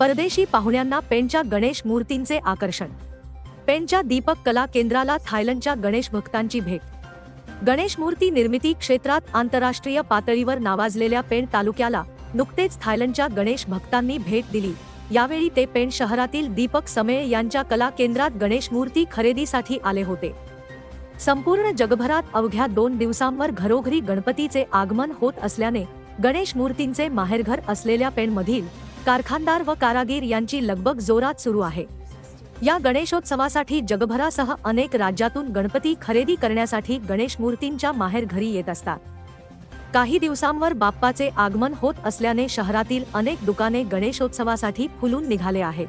परदेशी पाहुण्यांना पेणच्या गणेश मूर्तींचे आकर्षण. पेणच्या दीपक कला केंद्राला थायलंडच्या गणेश भक्तांची भेट. गणेश मूर्ती निर्मिती क्षेत्रात आंतरराष्ट्रीय पातळीवर नावाजलेल्या पेण तालुक्याला नुकतेच थायलंडच्या गणेश भक्तांनी भेट दिली. यावेळी ते पेण शहरातील दीपक समेळ यांच्या कला केंद्रात गणेश मूर्ती खरेदीसाठी आले होते. संपूर्ण जगभरात अवघ्या दोन दिवसांवर घरोघरी गणपतीचे आगमन होत असल्याने गणेश मूर्तींचे माहेरघर असलेल्या पेणमधील कारखानदार व कारागीर यांची लगबग जोरात सुरू आहे. या गणेशोत्सवासाठी जगभरासह अनेक राज्यातून गणपती खरेदी करण्यासाठी गणेश मूर्तींच्या माहेरघरी येत असतात. काही दिवसांवर बाप्पाचे आगमन होत असल्याने शहरातील अनेक दुकाने गणेशोत्सवासाठी फुलून निघाले आहेत.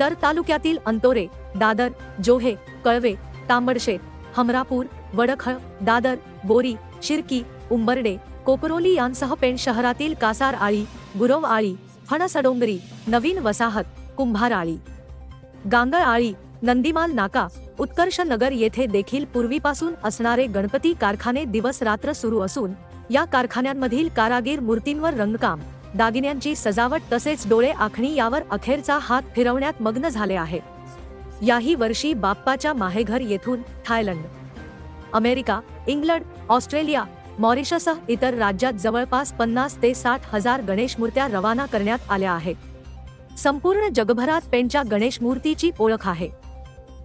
तर तालुक्यातील अंतोरे दादर जोहे कळवे तांबडशेत हमरापूर वडखळ दादर बोरी शिरकी उंबर्डे कोपरोली यांसह पेण शहरातील कासार आळी गुरव आळी फणसडोंगरी नवीन वसाहत कुंभाराळी. गांगळआळी गांगळ आळी नंदीमाल नाका उत्कर्ष नगर येथे देखील पूर्वीपासून असणारे गणपती कारखाने दिवस रात्र सुरू असून या कारखान्यांमधील कारागीर मूर्तींवर रंगकाम दागिन्यांची सजावट तसेच डोळे आखणी यावर अखेरचा हात फिरवण्यात मग्न झाले आहे. याही वर्षी बाप्पाच्या माहेघर येथून थायलंड. अमेरिका इंग्लंड ऑस्ट्रेलिया मॉरिशसह इतर राज्यात जवळपास पन्नास ते साठ हजार गणेश मूर्त्या रवाना करण्यात आल्या आहेत. संपूर्ण जगभरात पेणच्या गणेश मूर्तीची ओळख आहे.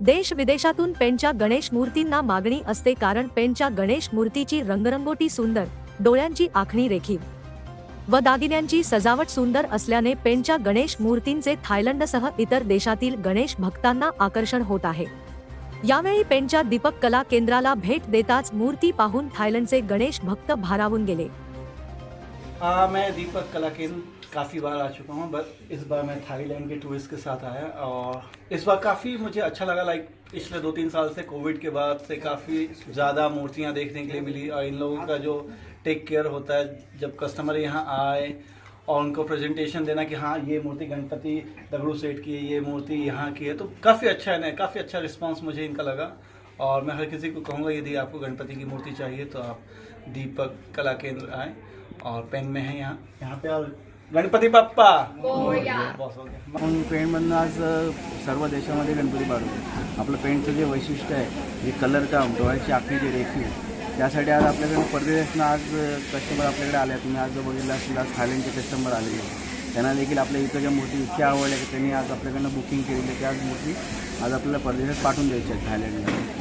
देश विदेशातून पेणच्या गणेश मूर्तींना मागणी असते कारण पेणच्या गणेश मूर्तीची रंगरंगोटी सुंदर डोळ्यांची आखणी रेखीव व दागिन्यांची सजावट सुंदर असल्याने पेणच्या गणेश मूर्तींचे थायलंडसह इतर देशातील गणेश भक्तांना आकर्षण होत आहे. यावेळी दीपक कला केंद्राला भेट देताच मूर्ती पाहून थायलंडचे गणेश भक्त भारावून गेले. हाँ मैं दीपक कला केंद्र काफ़ी बार आ चुका हूँ बट इस बार मैं थाईलैंड के टूरिस्ट के साथ आया और इस बार काफ़ी मुझे अच्छा लगा लाइक पिछले दो तीन साल से कोविड के बाद से काफ़ी ज़्यादा मूर्तियाँ देखने के लिए मिली और इन लोगों का जो टेक केयर होता है, जब कस्टमर यहाँ आए और उनको प्रेजेंटेशन देना कि हाँ ये मूर्ति गणपति दगड़ू सेठ की है ये मूर्ति यहाँ की है। तो काफ़ी अच्छा है ना काफ़ी अच्छा रिस्पांस मुझे इनका लगा। और मैं हर किसी को कहूँगा यदि आपको गणपति की मूर्ति चाहिए तो आप दीपक कला केंद्र आए और पेन में है यहाँ। यहाँ पे और गणपती बाप्पा। हो गया। आपण पेंटमधनं आज सर्व देशामध्ये गणपती आपलं पेंटचं जे वैशिष्ट्य आहे जे कलर काम डोळ्याची आखणी जी रेखीव त्यासाठी आज आपल्याकडे परदेशातनं आज कस्टमर आपल्याकडे आले तुम्ही आज जो बघितलं असेल आज थायलंडचे कस्टमर आलेले आहेत. त्यांना देखील आपल्या इकडच्या मूर्ती इतक्या आवडल्या की त्यांनी आज आपल्याकडनं बुकिंग केलेली आहे. की आज मूर्ती आज आपल्याला परदेशात पाठवून द्यायची आहे थायलंडला.